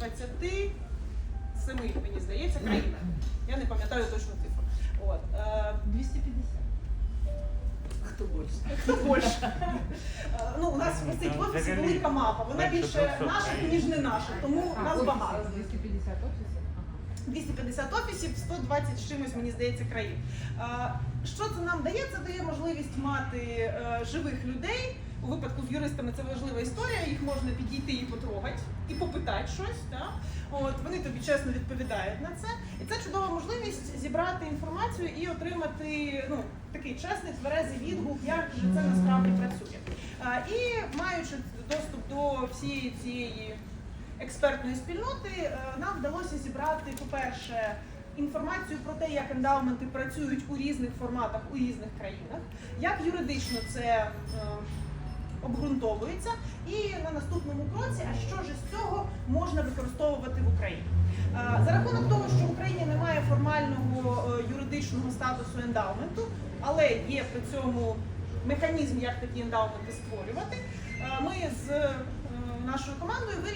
27, мені здається, країнах. Я не пам'ятаю точну цифру. От. Е, 250. Хто більше? Хто більше? Е, Ну, у нас висить в офісі велика мапа. Вона більше 200 наша, ніж не наша, тому нас багато. 250 офісів? Ага. 250 офісів, 120 з чимось, мені здається, країн. Е, Що це нам дає? Це дає можливість мати е, живих людей. У випадку з юристами це важлива історія, їх можна підійти і потрогати, і попитати щось. Да? От, вони тобі чесно відповідають на це. І це чудова можливість зібрати інформацію і отримати ну, такий чесний, тверезий відгук, як же це насправді працює. Е, І маючи доступ до всієї цієї експертної спільноти е, нам вдалося зібрати, по-перше, інформацію про те, як ендаументи працюють у різних форматах у різних країнах, як юридично це е, обґрунтовується, і на наступному кроці, а що ж з цього можна використовувати в Україні. Е, За рахунок того, що в Україні немає формального е, юридичного статусу ендаументу, але є при цьому механізм, як такі ендаументи створювати, е, ми з нашою командою вирішили.